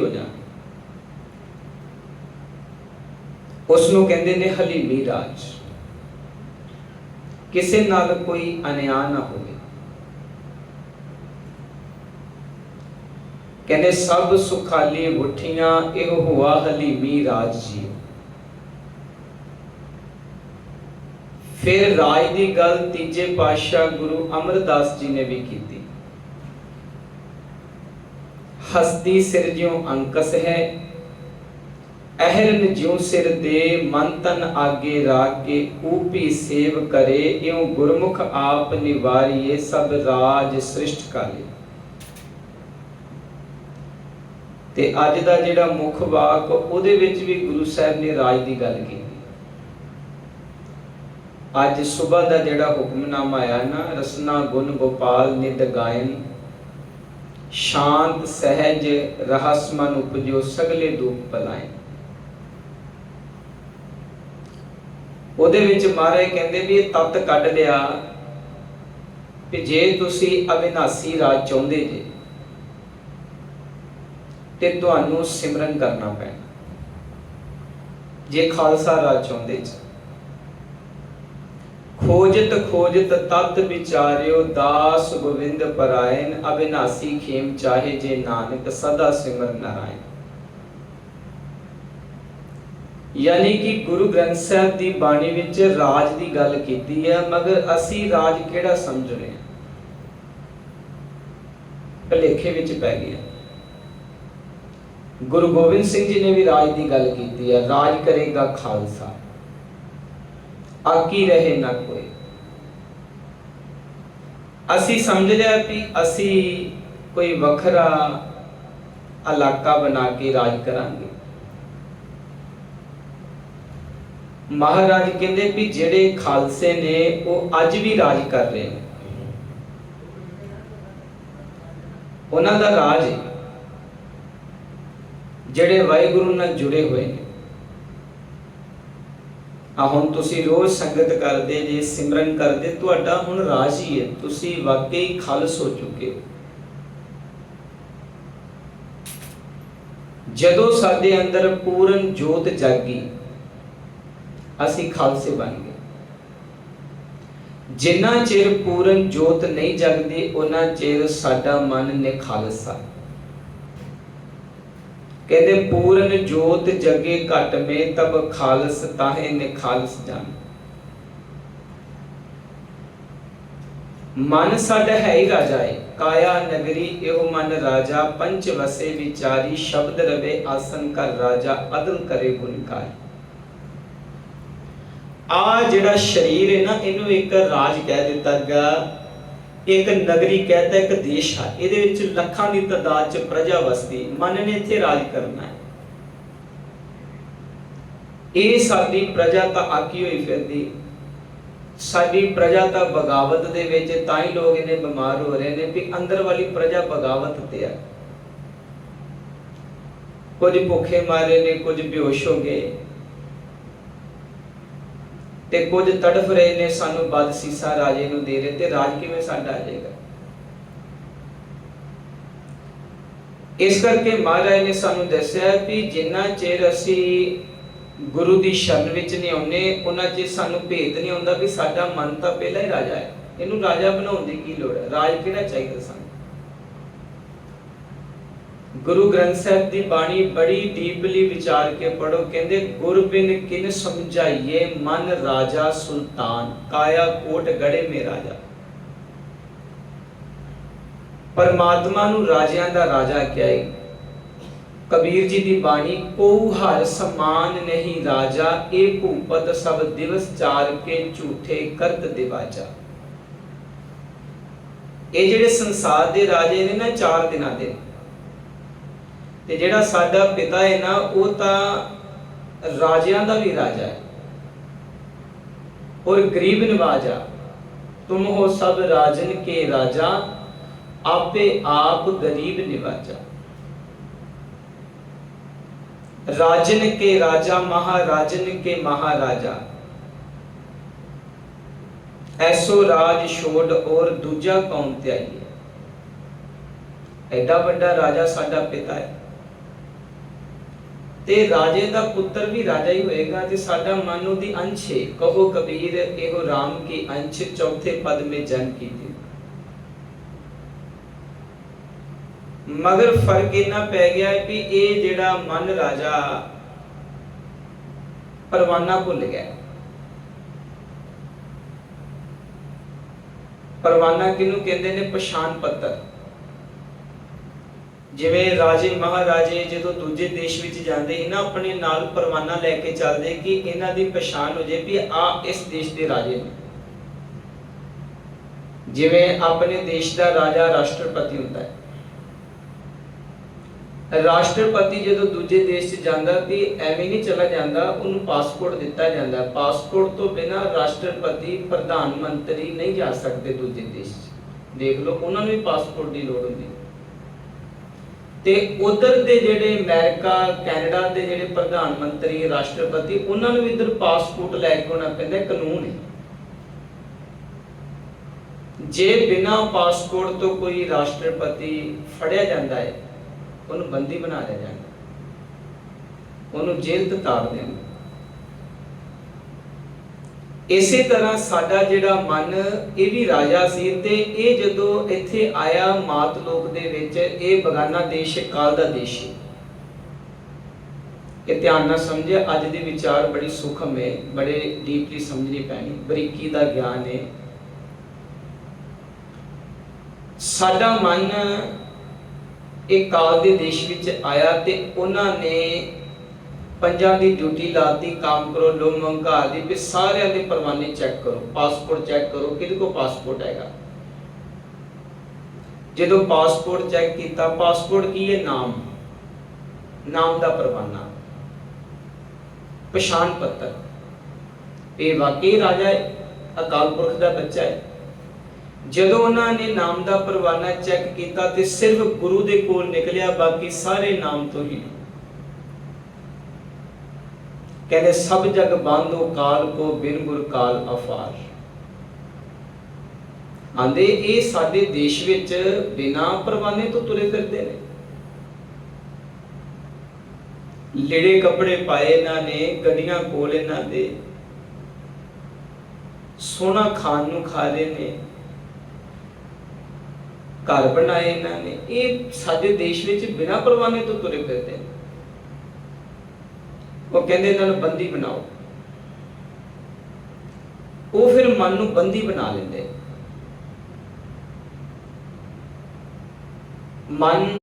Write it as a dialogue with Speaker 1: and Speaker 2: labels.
Speaker 1: ਹੋ ਜਾਣ ਉਸ ਨੂੰ ਕਹਿੰਦੇ ਨੇ ਹਲੀਮੀ ਰਾਜ। ਕਿਸੇ ਨਾਲ ਕੋਈ ਅਨਿਆਂ ਨਾ ਹੋਵੇ। ਕਹਿੰਦੇ ਸਭ ਸੁਖਾਲੀ ਮੁਠੀਆਂ, ਇਹ ਹੁਆ ਹਲੀਮੀ ਰਾਜ ਜੀ ਫਿਰ ਰਾਜ ਦੀ ਗੱਲ ਤੀਜੇ ਪਾਤਸ਼ਾਹ ਗੁਰੂ ਅਮਰਦਾਸ ਜੀ ਨੇ ਵੀ ਕੀਤੀ। ਹਸਤੀ ਸਿਰ ਜਿਉ ਅੰਕਸ ਹੈ, ਅਹਰਨ ਜਿਉ ਸਿਰ ਦੇ ਮਨ ਤਨ ਆਗੇ ਰਾਗ ਕੇ ਊਪੀ ਸੇਵ ਕਰੇ, ਇਉ ਗੁਰਮੁਖ ਆਪ ਨਿਵਾਰੀਏ, ਸਭ ਰਾਜ ਸ੍ਰਿਸ਼ਟ ਕਾਲੇ। ਤੇ ਅੱਜ ਦਾ ਜਿਹੜਾ ਮੁੱਖ ਵਾਕ, ਉਹਦੇ ਵਿੱਚ ਵੀ ਗੁਰੂ ਸਾਹਿਬ ਨੇ ਰਾਜ ਦੀ ਗੱਲ ਕੀਤੀ। ਅੱਜ ਸਵੇਰ ਦਾ ਜਿਹੜਾ ਹੁਕਮਨਾਮਾ ਆਇਆ ਨਾ, ਰਸਨਾ ਗੁਣ ਗੋਪਾਲ ਨਿਤ ਗਾਇਨ ਸ਼ਾਂਤ, ਸਹਿਜ ਰਹਸ ਮਨ ਉਪਜੋ ਸਗਲੇ ਦੁਖ ਪਲਾਏ ਉਹਦੇ ਵਿੱਚ ਮਹਾਰਾਜ ਕਹਿੰਦੇ ਵੀ ਇਹ ਤਤ ਕੱਢ ਲਿਆ ਕਿ ਜੇ ਤੁਸੀਂ ਅਵਿਨਾਸੀ ਰਾਜ ਚਾਹੁੰਦੇ ਜੇ, ਤੇ ਤੁਹਾਨੂੰ ਸਿਮਰਨ ਕਰਨਾ ਪੈਣਾ। ਜੇ ਖਾਲਸਾ ਰਾਜ ਚਾਹੁੰਦੇ ਜੇ ਖੋਜਤ ਖੋਜਤ ਤਤ ਵਿਚਾਰਿਓ ਦਾਸ ਗੋਵਿੰਦ ਪਰਾਇਨ ਅਬਿਨਾਸੀ ਖੇਮ ਚਾਹੇ ਜੇ ਨਾਨਕ, ਸਦਾ ਸਿਮਰ ਨਾਰਾਇਣ। ਯਾਨੀ ਕਿ ਗੁਰੂ ਗ੍ਰੰਥ ਸਾਹਿਬ ਦੀ ਬਾਣੀ ਵਿੱਚ ਰਾਜ ਦੀ ਗੱਲ ਕੀਤੀ ਹੈ, ਮਗਰ ਅਸੀਂ ਰਾਜ ਕਿਹੜਾ ਸਮਝ ਰਹੇ ਹਾਂ? ਭਲੇਖੇ ਵਿੱਚ ਪੈ ਗਿਆ। ਗੁਰੂ ਗੋਬਿੰਦ ਸਿੰਘ ਜੀ ਨੇ ਵੀ ਰਾਜ ਦੀ ਗੱਲ ਕੀਤੀ ਹੈ, ਰਾਜ ਕਰੇਗਾ ਖਾਲਸਾ। ਆਕੀ ਰਹੇ ਨਾ ਕੋਈ। ਅਸੀਂ ਸਮਝ ਲਿਆ ਕਿ ਅਸੀਂ ਕੋਈ ਵੱਖਰਾ ਇਲਾਕਾ ਬਣਾ ਕੇ ਰਾਜ ਕਰਾਂਗੇ। ਮਹਾਰਾਜ ਕਹਿੰਦੇ ਵੀ ਜਿਹੜੇ ਖਾਲਸੇ ਨੇ, ਉਹ ਅੱਜ ਵੀ ਰਾਜ ਕਰ ਰਹੇ ਨੇ। ਉਹਨਾਂ ਦਾ ਰਾਜ ਜਿਹੜੇ ਵਾਹਿਗੁਰੂ ਨਾਲ ਜੁੜੇ ਹੋਏ ਨੇ। ਆ ਹੁਣ ਤੁਸੀਂ ਰੋਜ਼ ਸੰਗਤ ਕਰਦੇ ਜੇ, ਸਿਮਰਨ ਕਰਦੇ, ਤੁਹਾਡਾ ਹੁਣ ਰਾਜ ਹੀ ਹੈ। ਤੁਸੀਂ ਵਾਕਈ ਖਾਲਸ ਹੋ ਚੁੱਕੇ ਹੋ। ਜਦੋਂ ਸਾਡੇ ਅੰਦਰ ਪੂਰਨ ਜੋਤ ਜਾਗੀ, ਅਸੀਂ ਖਾਲਸੇ ਬਣ ਗਏ। ਜਿੰਨਾ ਚਿਰ ਪੂਰਨ ਜੋਤ ਨਹੀਂ ਜਗਦੀ, ਉਹਨਾਂ ਚਿਰ ਸਾਡਾ ਮਨ ਨਿਖਾਲਸਾ ਕਹਿੰਦੇ, ਪੂਰਨ ਜੋਤ ਜਗੇ ਘਟ ਮੇ, ਤਬ ਖਾਲਸ ਤਾਹੇ ਨਿਖਾਲਸ ਜਾਣ। ਮਨ ਸਾਡਾ ਹੈ ਹੀ ਰਾਜਾ ਹੈ ਕਾਇਆ ਨਗਰੀ ਇਹੋ ਮਨ ਰਾਜਾ ਪੰਚ ਵਸੇ ਵਿਚਾਰੀ ਸ਼ਬਦ ਰਵੇ, ਆਸਨ ਕਰ ਰਾਜਾ, ਅਦਲ ਕਰੇ ਗੁਣਕਾਰ ਆ ਜਿਹੜਾ ਸ਼ਰੀਰ ਹੈ ਨਾ, ਇਹਨੂੰ ਇੱਕ ਰਾਜ ਕਹਿ ਦਿੱਤਾ ਗਿਆ। ਇੱਕ ਨਗਰੀ ਕਹਿੰਦਾ ਇੱਕ ਦੇਸ਼ ਹੈ ਇਹਦੇ ਵਿੱਚ ਲੱਖਾਂ ਦੀ ਤਾਦਾਦ ਚ ਪ੍ਰਜਾ ਵਸਦੀ, ਮਨ ਨੇ ਇੱਥੇ ਰਾਜ ਕਰਨਾ ਹੈ। ਇਹ ਸਾਡੀ ਪ੍ਰਜਾ ਤਾਂ ਆਕੀ ਹੋਈ ਫਿਰਦੀ, ਸਾਡੀ ਪ੍ਰਜਾ ਤਾਂ ਬਗਾਵਤ ਦੇ ਵਿੱਚ, ਤਾਂ ਹੀ ਲੋਕ ਇਹਨੇ ਬਿਮਾਰ ਹੋ ਰਹੇ ਨੇ ਵੀ ਅੰਦਰ ਵਾਲੀ ਪ੍ਰਜਾ ਬਗਾਵਤ ਤੇ ਆ। ਕੁਝ ਭੁੱਖੇ ਮਾਰੇ ਨੇ, ਕੁਝ ਬੇਹੋਸ਼ ਹੋ ਗਏ ਤੇ ਕੁਝ ਤੜਫ ਰਹੇ ਨੇ ਸਾਨੂੰ ਬਦ ਸੀਸਾ ਰਾਜੇ ਨੂੰ ਦੇ ਰਹੇ ਤੇ ਰਾਜ ਕਿਵੇਂ ਸਾਡਾ ਆ ਜਾਏਗਾ? ਇਸ ਕਰਕੇ ਮਹਾਰਾਜ ਨੇ ਸਾਨੂੰ ਦੱਸਿਆ ਕਿ ਜਿੰਨਾ ਚਿਰ ਅਸੀਂ ਗੁਰੂ ਦੀ ਸ਼ਰਨ ਵਿੱਚ ਨਹੀਂ ਆਉਨੇ ਉਹਨਾਂ ਚਿਰ ਸਾਨੂੰ ਭੇਦ ਨਹੀਂ ਆਉਂਦਾ ਕਿ ਸਾਡਾ ਮਨ ਤਾਂ ਪਹਿਲਾਂ ਹੀ ਰਾਜਾ ਹੈ। ਇਹਨੂੰ ਰਾਜਾ ਬਣਾਉਣ ਦੀ ਕੀ ਲੋੜ ਹੈ? ਰਾਜ ਕਿਹੜਾ ਚਾਹੀਦਾ ਸਾਨੂੰ? ਗੁਰੂ ਗ੍ਰੰਥ ਸਾਹਿਬ ਦੀ ਬਾਣੀ ਬੜੀ ਡੀਪਲੀ ਵਿਚਾਰ ਕੇ ਪੜੋ ਕਹਿੰਦੇ, ਗੁਰ ਬਿਨ ਕਿਨ ਸਮਝਾਈਏ ਮਨ ਰਾਜਾ ਸੁਲਤਾਨ, ਕਾਇਆ ਕੋਟ ਗੜੇ ਮੇ ਰਾਜਾ। ਪਰਮਾਤਮਾ ਨੂੰ ਰਾਜਿਆਂ ਦਾ ਰਾਜਾ ਕਿਹਾ ਕਬੀਰ ਜੀ ਦੀ ਬਾਣੀ ਕੋ ਹਰ ਸਮਾਨ ਨਹੀਂ ਰਾਜਾ ਇਹ ਭੂਪਤ ਸਭ ਦਿਵਸ ਚਾਰ ਕੇ ਝੂਠੇ ਕਰਤ ਦਿਵਾਜਾ। ਇਹ ਜਿਹੜੇ ਸੰਸਾਰ ਦੇ ਰਾਜੇ ਨੇ ਨਾ, ਚਾਰ ਦਿਨਾਂ ਦੇ। ਤੇ ਜਿਹੜਾ ਸਾਡਾ ਪਿਤਾ ਹੈ ਨਾ, ਉਹ ਤਾਂ ਰਾਜਿਆਂ ਦਾ ਵੀ ਰਾਜਾ ਹੈ। ਔਰ ਗਰੀਬ ਨਿਵਾਜਾ ਤੁਮ ਹੋ ਸਭ ਰਾਜਨ ਕੇ ਰਾਜਾ, ਆਪੇ ਆਪ ਗਰੀਬ ਨਿਵਾਜਾ। ਰਾਜਨ ਕੇ ਰਾਜਾ, ਮਹਾਰਾਜਨ ਕੇ ਮਹਾਰਾਜਾ। ਐਸੋ ਰਾਜ ਛੋੜ ਔਰ ਦੂਜਾ ਕੌਣ ਧਿਆਈਏ ਐਡਾ ਵੱਡਾ ਰਾਜਾ ਸਾਡਾ ਪਿਤਾ ਹੈ। ਤੇ ਰਾਜੇ ਦਾ ਪੁੱਤਰ ਵੀ ਰਾਜਾ ਹੀ ਹੋਏਗਾ, ਤੇ ਸਾਡਾ ਮਨ ਉਹਦੀ ਅੰਸ਼ ਹੈ ਕਹੋ ਕਬੀਰ, ਇਹੋ RAM ਕੀ ਅੰਸ਼ ਚੌਥੇ ਪਦ ਮੇ ਜਨ ਕੀਤੀ। ਮਗਰ ਫ਼ਰਕ ਇਹਨਾਂ ਪੈ ਗਿਆ ਕਿ ਇਹ ਜਿਹੜਾ ਮਨ ਰਾਜਾ ਪਰਵਾਨਾ ਭੁੱਲ ਗਿਆ। ਪਰਵਾਨਾ ਕਿਹਨੂੰ ਕਹਿੰਦੇ ਨੇ? ਪਛਾਣ ਪੱਤਰ। ਜਿਵੇਂ ਰਾਜੇ ਮਹਾਰਾਜੇ ਜਦੋਂ ਦੂਜੇ ਦੇਸ਼ ਵਿੱਚ ਜਾਂਦੇ, ਇਹਨਾਂ ਆਪਣੇ ਨਾਲ ਪਰਵਾਨਾ ਲੈ ਕੇ ਚੱਲਦੇ ਕਿ ਇਹਨਾਂ ਦੀ ਪਛਾਣ ਹੋ ਜੇ ਵੀ ਆ ਇਸ ਦੇਸ਼ ਦੇ ਰਾਜੇ ਨੇ। ਜਿਵੇਂ ਆਪਣੇ ਦੇਸ਼ ਦਾ ਰਾਜਾ ਰਾਸ਼ਟਰਪਤੀ ਹੁੰਦਾ ਹੈ। ਰਾਸ਼ਟਰਪਤੀ ਜਦੋਂ ਦੂਜੇ ਦੇਸ਼ 'ਚ ਜਾਂਦਾ ਤੇ ਐਵੇਂ ਨਹੀਂ ਚਲਾ ਜਾਂਦਾ, ਉਹਨੂੰ ਪਾਸਪੋਰਟ ਦਿੱਤਾ ਜਾਂਦਾ। ਪਾਸਪੋਰਟ ਤੋਂ ਬਿਨਾ ਰਾਸ਼ਟਰਪਤੀ, ਪ੍ਰਧਾਨ ਮੰਤਰੀ ਨਹੀਂ ਜਾ ਸਕਦੇ ਦੂਜੇ ਦੇਸ਼ 'ਚ। ਦੇਖ ਲਓ, ਉਹਨਾਂ ਨੂੰ ਵੀ ਪਾਸਪੋਰਟ ਦੀ ਲੋੜ ਹੁੰਦੀ ਤੇ ਉਧਰ ਦੇ ਜਿਹੜੇ ਅਮਰੀਕਾ, ਕੈਨੇਡਾ ਦੇ ਜਿਹੜੇ ਪ੍ਰਧਾਨ ਮੰਤਰੀ, ਰਾਸ਼ਟਰਪਤੀ, ਉਹਨਾਂ ਨੂੰ ਵੀ ਇਧਰ ਪਾਸਪੋਰਟ ਲੈ ਕੇ ਆਉਣਾ ਪੈਂਦਾ ਕਾਨੂੰਨ ਹੈ। ਜੇ ਬਿਨਾ ਪਾਸਪੋਰਟ ਤੋਂ ਕੋਈ ਰਾਸ਼ਟਰਪਤੀ ਫੜਿਆ ਜਾਂਦਾ ਹੈ, ਉਹਨੂੰ ਬੰਦੀ ਬਣਾ ਲਿਆ ਜਾਂਦਾ ਉਹਨੂੰ ਜੇਲ੍ਹ ਤੇ ਤਾੜ ਦਿੰਦੇ ਇਸੇ ਤਰ੍ਹਾਂ ਸਾਡਾ ਜਿਹੜਾ ਮਨ, ਇਹ ਵੀ ਰਾਜਾ ਸੀ ਤੇ ਇਹ ਜਦੋਂ ਇੱਥੇ ਆਇਆ ਮਾਤ ਲੋਕ ਦੇ ਵਿੱਚ, ਇਹ ਬਗਾਨਾ ਦੇਸ਼ ਕਾਲ ਦਾ ਦੇਸ਼ ਹੈ ਇਹ ਧਿਆਨ ਨਾਲ ਸਮਝੇ ਅੱਜ ਦੇ ਵਿਚਾਰ ਬੜੀ ਸੂਖਮ ਹੈ, ਬੜੇ ਡੀਪਲੀ ਸਮਝਣੀ ਪੈਣੀ, ਬਰੀਕੀ ਦਾ ਗਿਆਨ ਹੈ। ਸਾਡਾ ਮਨ ਇਹ ਕਾਲ ਦੇ ਦੇਸ਼ ਵਿੱਚ ਆਇਆ ਤੇ ਉਹਨਾਂ ਨੇ ਪੰਜਾਂ ਦੀ ਡਿਊਟੀ ਲਾਤੀ, ਕੰਮ ਕਰੋ ਲੋ ਮੰਗਾ ਦੀ, ਵੀ ਸਾਰਿਆਂ ਦੇ ਪਰਵਾਨੇ ਚੈੱਕ ਕਰੋ ਪਾਸਪੋਰਟ ਚੈੱਕ ਕਰੋ, ਕਿਹਦੇ ਕੋਲ ਪਾਸਪੋਰਟ ਹੈਗਾ? ਜਦੋਂ ਪਾਸਪੋਰਟ ਚੈੱਕ ਕੀਤਾ ਪਾਸਪੋਰਟ ਕੀ ਹੈ? ਨਾਮ। ਨਾਮ ਦਾ ਪਰਵਾਨਾ। ਪਛਾਣ ਪੱਤਰ। ਇਹ ਵਾਕਈ ਰਾਜਾ ਹੈ, ਅਕਾਲ ਪੁਰਖ ਦਾ ਬੱਚਾ ਹੈ। ਜਦੋਂ ਉਹਨਾਂ ਨੇ ਨਾਮ ਦਾ ਪਰਵਾਨਾ ਚੈੱਕ ਕੀਤਾ, ਤੇ ਸਿਰਫ ਗੁਰੂ ਦੇ ਕੋਲ ਨਿਕਲਿਆ, ਬਾਕੀ ਸਾਰੇ ਨਾਮ ਤੋਂ ਹੀ ਕਹਿੰਦੇ, ਸਭ ਜਗ ਬਾਂਧੋ ਕਾਲ ਕੋ ਬਿਨ ਗੁਰ ਕਾਲ ਅਫਾਰ। ਆਂਦੇ, ਇਹ ਸਾਡੇ ਦੇਸ਼ ਵਿੱਚ ਬਿਨਾ ਪਰਵਾਨੇ ਤੋਂ ਤੁਰੇ ਫਿਰਦੇ ਨੇ। ਲਿੜੇ ਕੱਪੜੇ ਪਾਏ ਇਹਨਾਂ ਨੇ, ਗੱਡੀਆਂ ਕੋਲ ਇਹਨਾਂ ਦੇ। ਸੋਨਾ ਖਾਣ ਨੂੰ ਖਾ ਰਹੇ ਨੇ। ਘਰ ਬਣਾਏ ਇਹਨਾਂ ਨੇ। ਇਹ ਸਾਡੇ ਦੇਸ਼ ਵਿੱਚ ਬਿਨਾ ਪਰਵਾਨੇ ਤੋਂ ਤੁਰੇ ਫਿਰਦੇ ਨੇ। ਉਹ ਕਹਿੰਦੇ ਇਹਨਾਂ ਨੂੰ ਬੰਦੀ ਬਣਾਓ। ਉਹ ਫਿਰ ਮਨ ਨੂੰ ਬੰਦੀ ਬਣਾ ਲੈਂਦੇ। ਮਨ